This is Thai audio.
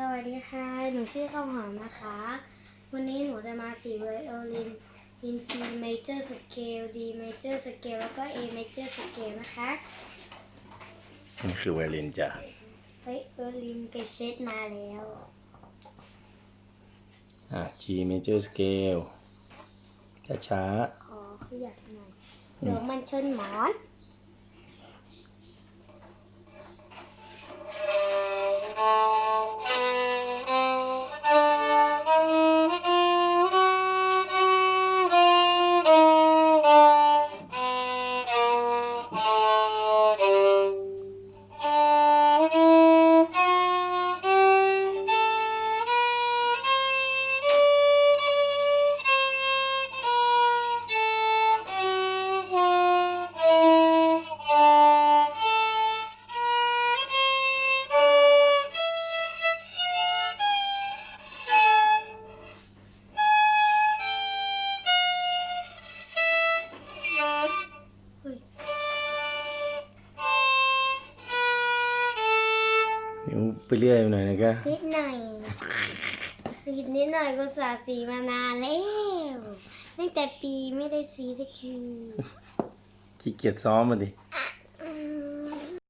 สวัสดีค่ะ หนูชื่อข้าวหอมนะคะ วันนี้หนูจะมาสีไวโอลิน in C major scale D major scale แล้วก็ A major scale นะคะนี่คือไวโอลินจ้ะไวโอลินไปเช็ดมาแล้วอะ G major scale ช้าขอขยับหน่อยเดี๋ยวมันชนหมอน นิ้วไปเรื่อยไปหน่อยนะคะนิดหน่อยนิดนิดหน่อยก็สาสีมานานแล้วตั้งแต่ปีไม่ได้สีสักทีขี้เกียจซ้อมมาดิอะ